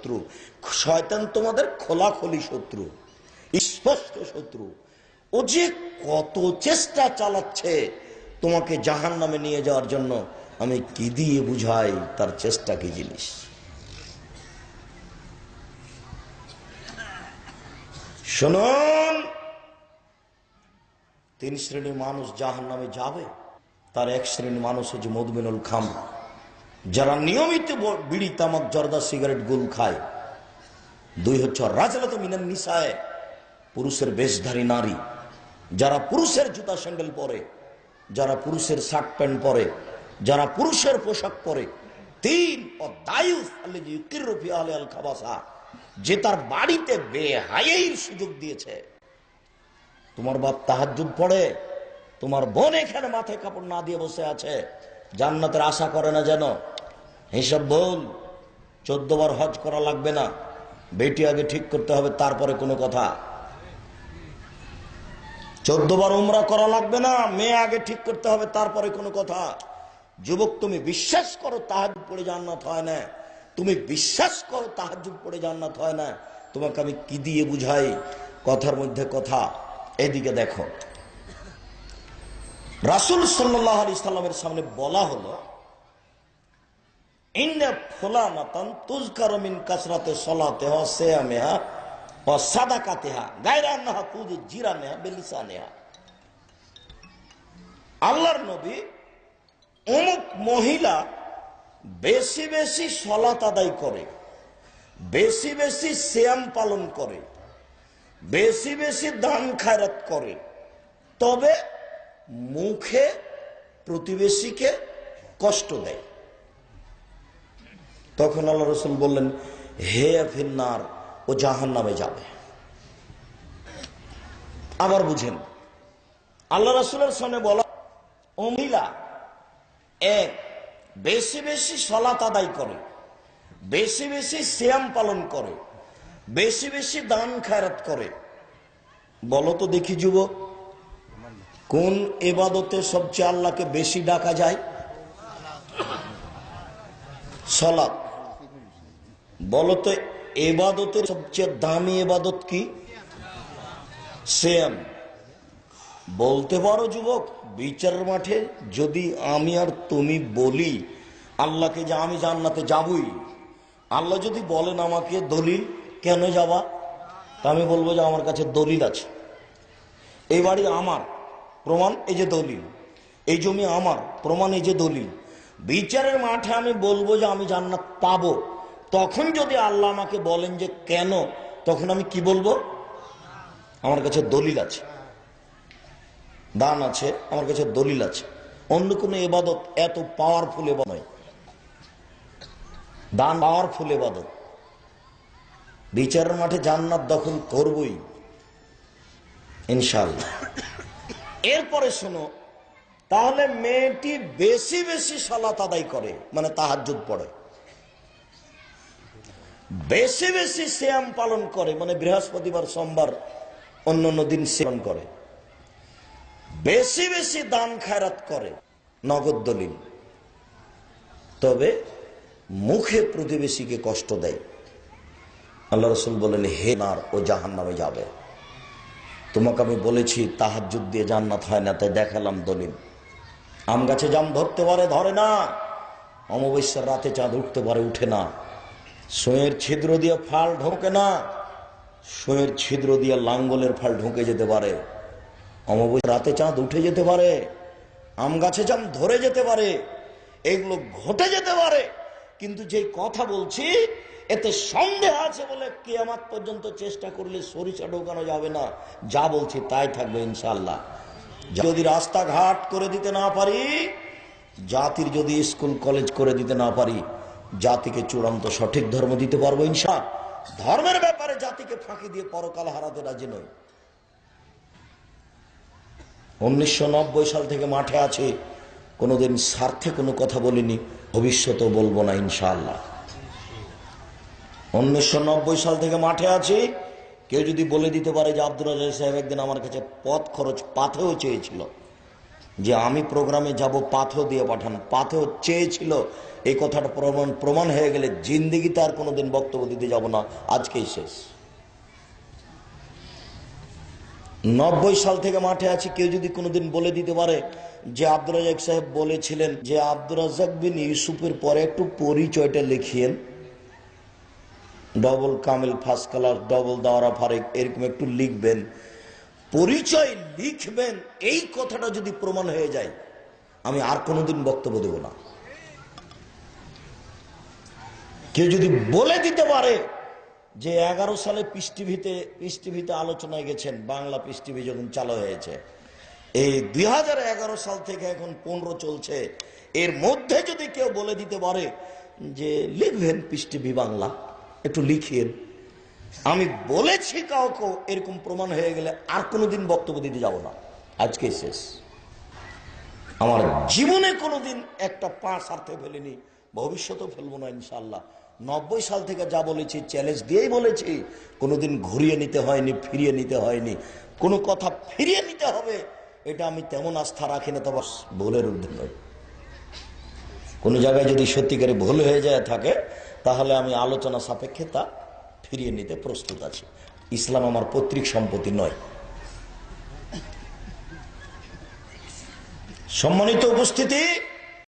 শত্রু। শয়তান তোমাদের খোলাখলি শত্রু, স্পষ্ট শত্রু। ও যে কত চেষ্টা চালাচ্ছে তোমাকে জাহান নামে নিয়ে যাওয়ার জন্য, আমি কি দিয়ে বুঝাই তার চেষ্টা কি জিনিস? শুনুন, তিন শ্রেণির মানুষ জাহান নামে যাবে, তার এক শ্রেণির মানুষ হচ্ছে মধুমিনুল খাম যারা নিয়মিত বিড়ি, তামাক, জর্দা, সিগারেট, গুল খায়, দুই হচ্ছে রাজলত মিনান নিসায়, পুরুষের বেশধারী নারী। যারা পুরুষের জুতা স্যান্ডেল পরে, যারা পুরুষের শার্ট প্যান্ট পরে, যারা পুরুষের পোশাক পরে, তিন ও দায়ুস যে তার বাড়িতে বেহায়ের সুযোগ দিয়েছে। তোমার বাপ তাহাজ্জুদ পড়ে, তোমার বোন এখানে মাথায় কাপড় না দিয়ে বসে আছে জান্নাতের আশা করে না যেন। হিসাব ভুল, চোদ্দ বার হজ করা লাগবে না। বেটি আগে ঠিক করতে হবে, তারপরে কোনো কথা। চোদ্দ বার উমরা করা লাগবে না, মেয়ে আগে ঠিক করতে হবে, তারপরে কোনো কথা। যুবক, তুমি বিশ্বাস করো তাহাজ পড়ে জান্নাত হয় না। তুমি বিশ্বাস করো তাহাজ পড়ে জান্নাত হয় না। তোমাকে আমি কি দিয়ে বুঝাই? কথার মধ্যে কথা। এদিকে দেখো। রাসুল সাল্লাহ আলি সাল্লামের সামনে বলা হলো মহিলা বেশি বেশি সলাত আদায় করে, বেশি বেশি শ্যাম পালন করে, বেশি বেশি দান খায়রাত করে। তবে মুখে প্রতিবেশীকে কষ্ট দেয়। তখন আল্লাহ রসুল বললেন, হে ফিন্নার, ও জাহান নামে যাবে। আবার বুঝেন, আল্লাহ রসুলের সামনে বলা, ও মহিলা, এক, বেশি বেশি সলাত আদায় করে, বেশি বেশি শ্যাম পালন করে, বেশি বেশি দান খায়রাত করে। বলো তো দেখি যুবক কোন এবাদতে সবচেয়ে আল্লাহকে বেশি ডাকা যায়? সলাৎ। বলো তো এবাদতের সবচেয়ে দামি এবাদত কি? শ্যাম বলতে পারো যুবক বিচারের মাঠে যদি আমি আর তুমি বলি, আল্লাহকে যে আমি জান্নাতে যাবই। আল্লাহ যদি বলেন আমাকে দলিল, কেন যাবা? তা আমি বলব যে আমার কাছে দলিল আছে। এই বাড়ি আমার প্রমাণ এই যে দলিল, এই জমি আমার, প্রমাণ এই যে দলিল। বিচারের মাঠে আমি বলব যে আমি জান্নাত পাব। তখন যদি আল্লাহ আমাকে বলেন যে কেন, তখন আমি কি বলব? আমার কাছে দলিল আছে। দান আছে, আমার কাছে দলিল আছে। অন্য কোনো এবাদত এত পাওয়ারফুল এবাদত নয়। দান পাওয়ারফুল এবাদত। বিচারের মাঠে জান্নাত দখল করবই ইনশাল্লাহ এরপরে শোনো, তাহলে মেয়েটি বেশি বেশি সালাত আদায় করে মানে তাহাজ্জুদ পড়ে। বেশি বেশি শ্যাম পালন করে মানে বৃহস্পতিবার, সোমবার অন্য অন্য দিন সেবন করে। বেশি বেশি দান খায়রাত করে, নগদ দলিল। তবে মুখে প্রতিবেশীকে কষ্ট দেয়। আল্লাহ রসুল বলেন হে নার ও জাহান নামে যাবে। তোমাকে আমি বলেছি, তাহাজ্জুদ দিয়ে জান্নাত হয় না, তাই দেখালাম দলিল। আম গাছে জাম ধরতে পারে, ধরে না। অমাবস্যার রাতে চাঁদ উঠতে পারে, উঠে না। সোয়ের ছিদ্র দিয়ে ফাল ঢোকে না। সোয়ের ছিদ্র দিয়ে লাঙ্গলের ফাল ঢুকে যেতে পারে। অমাবস্যা রাতে চাঁদ উঠে যেতে পারে। আম গাছে জাম ধরে যেতে পারে। এগুলো ঘটে যেতে পারে। কিন্তু যে কথা বলছি, এতে সন্দেহ আছে বলে কেয়ামাত পর্যন্ত চেষ্টা করলে সরিষা ঢোকানো যাবে না। যা বলছি তাই থাকবে ইনশাল্লাহ যদি রাস্তাঘাট করে দিতে না পারি, জাতির যদি স্কুল, কলেজ করে দিতে না পারি, জাতিকে চূড়ান্ত সঠিক ধর্ম দিতে পারব ইনশা। ধর্মের ব্যাপারে জাতিকে ফাঁকি দিয়ে পরকাল হারাতে রাজি নই। উনিশশো সাল থেকে মাঠে আছে, কোনোদিন স্বার্থে কোনো কথা বলিনি। ভবিষ্যতেও বলব না, ইনশাআল্লাহ। উনিশশো নব্বই সাল থেকে মাঠে আছি। কেউ যদি বলে দিতে পারে যে আব্দুল রাজা সাহেব একদিন আমার কাছে পথ খরচ পাথেও চেয়েছিল, যে আমি প্রোগ্রামে যাব পাথর দিয়ে পাঠান, পাথেও চেয়েছিল, এই কথাটা প্রমাণ প্রমাণ হয়ে গেলে জিন্দিগিতে আর কোনোদিন বক্তব্য দিতে যাব না। আজকেই শেষ। নব্বই সাল থেকে মাঠে আছি। কেউ যদি কোনোদিন বলে দিতে পারে যে আব্দুর রাজাক সাহেব বলেছিলেন যে আব্দুল রাজাক বিন ইউসুফের পরে একটু পরিচয়টা লিখিয়েন। ডবল কামেল ফার্স্ট কালার, ডবল দাওয়ারা ফারেক এরকম একটু লিখবেন। পরিচয় লিখবেন, এই কথাটা যদি প্রমাণ হয়ে যায়, আমি আর কোনোদিন বক্তব্য দেব না। কেউ যদি বলে দিতে পারে যে এগারো সালে পিস টিভিতে পিস টিভিতে আলোচনায় গেছেন, বাংলা পিস টিভি যখন চালু হয়েছে, এই দুই হাজার এগারো সাল থেকে এখন পনেরো চলছে। এর মধ্যে যদি কেউ বলে দিতে পারে যে লিখবেন পিস টিভি বাংলা, একটু লিখিয়েন আমি বলেছি কাউকে, এরকম প্রমাণ হয়ে গেলে আর কোনোদিন বক্তব্য দিতে যাব না। আজকে শেষ। আমার জীবনে কোনোদিন একটা পা সারতে ফেলিনি, ভবিষ্যতেও ফেলব না ইনশাল্লাহ নব্বই সাল থেকে যা বলেছি চ্যালেঞ্জ দিয়েই বলেছি। কোনোদিন ঘুরিয়ে নিতে হয়নি, ফিরিয়ে নিতে হয়নি। কোনো কথা ফিরিয়ে নিতে হবে, এটা আমি তেমন আস্থা রাখি না তবে ভুলের ঊর্ধ্বে। নয় কোনো জায়গায় যদি সত্যিকারে ভুল হয়ে যায় থাকে, তাহলে আমি আলোচনা সাপেক্ষে তা ফিরিয়ে নিতে প্রস্তুত আছি। ইসলাম আমার পৈতৃক সম্পত্তি নয়। সম্মানিত উপস্থিতি